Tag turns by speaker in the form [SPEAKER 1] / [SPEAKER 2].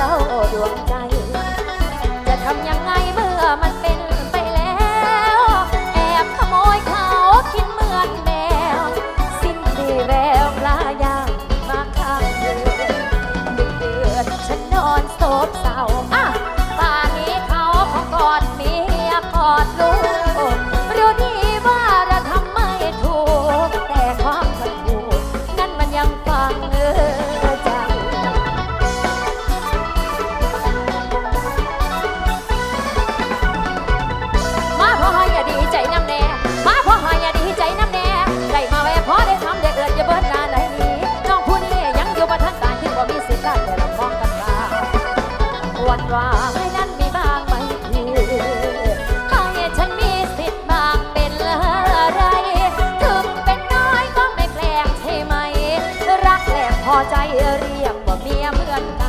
[SPEAKER 1] เศร้าดวงใจ วันวางให้นั้นมีบ้างไหมให้ฉันมีสิทธิ์บางเป็นอะไรถึงเป็นน้อยก็ไม่แกล้งใช่ไหม รักแหลมพอใจเรียกว่าเมียเหมือน